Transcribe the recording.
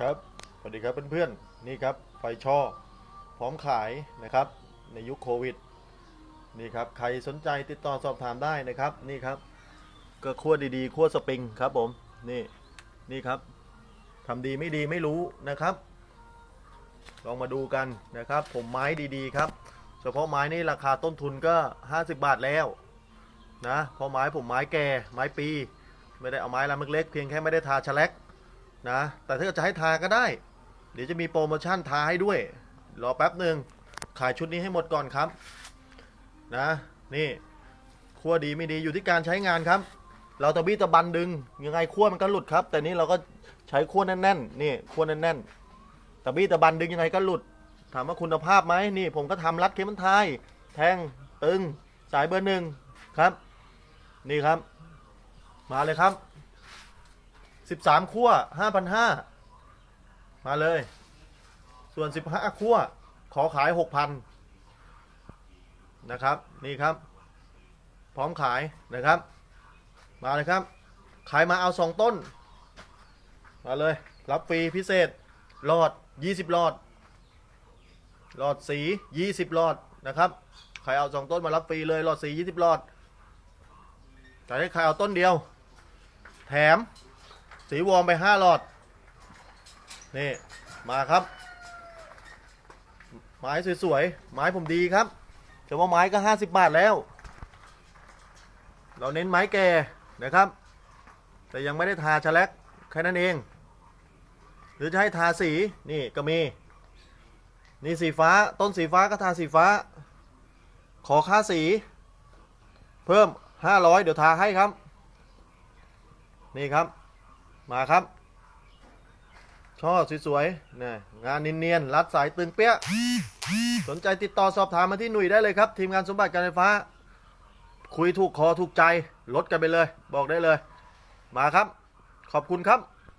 ครับสวัสดีครับเพื่อนๆนี่ครับไฟช่อ พร้อมขายนะครับ ในยุคโควิดนี่ครับใครสนใจติดต่อสอบถามได้นะครับนี่ครับก็ขั้วดีๆขั้วสปริงครับผมนี่นี่ครับทำดีไม่ดีไม่รู้นะครับ ลองมาดูกันนะครับ ผมไม้ดีๆครับ เฉพาะไม้นี่ราคาต้นทุนก็ 50 บาทแล้วนะเพราะไม้ผมไม้แก่ไม้ปี ไม่ได้เอาไม้ลำเล็กๆเพียงแค่ไม่ได้ทาแฉลก นะ แต่ถ้าเกิดจะให้ทาก็ได้ เดี๋ยวจะมีโปรโมชั่นทาให้ด้วย รอแป๊บหนึ่งขายชุดนี้ให้หมดก่อนครับ นะ นี่ขั้วดีไม่ดีอยู่ที่การใช้งานครับ เราตะบี้ตะบันดึง ยังไงขั้วมันก็หลุดครับ แต่นี้เราก็ใช้ขั้วแน่นๆ นี่ขั้วแน่นๆตะบี้ตะบันดึงยังไงก็หลุด ถามว่าคุณภาพไหมนี่ ผมก็ทำรัดเคมันไทยแทงตึงสายเบอร์หนึ่งครับ นี่ครับ มาเลยครับ สิบสามขั้วห้าพันห้ามาเลย ส่วนสิบห้าขั้วขอขายหกพันนะครับ นี่ครับ พร้อมขายนะครับ มาเลยครับ ขายมาเอาสองต้น มาเลย รับฟรีพิเศษหลอดยี่สิบหลอด หลอดสียี่สิบหลอดนะครับ ใครเอาสองต้นมารับฟรีเลยหลอดสียี่สิบหลอดแต่ให้ใครเอาต้นเดียว แถม สีวอร์มไปห้าหลอด นี่ มาครับ ไม้สวยๆ ไม้ผมดีครับเฉพาะไม้ก็ห้าสิบบาทแล้ว เราเน้นไม้แก่นะครับ แต่ยังไม่ได้ทาชะแลกแค่นั้นเอง หรือจะให้ทาสีนี่ก็มี นี่สีฟ้าต้นสีฟ้าก็ทาสีฟ้า ขอค่าสี เพิ่ม500เดี๋ยวทาให้ครับ นี่ครับ มาครับ ช่อสวยๆนะงานเนียนๆรัดสายตึงเปี้ย สนใจติดต่อสอบถามมาที่หนุ่ยได้เลยครับ ทีมงานสมบัติการไฟฟ้า คุยถูกคอถูกใจ ลดกันไปเลย บอกได้เลย มาครับ ขอบคุณครับ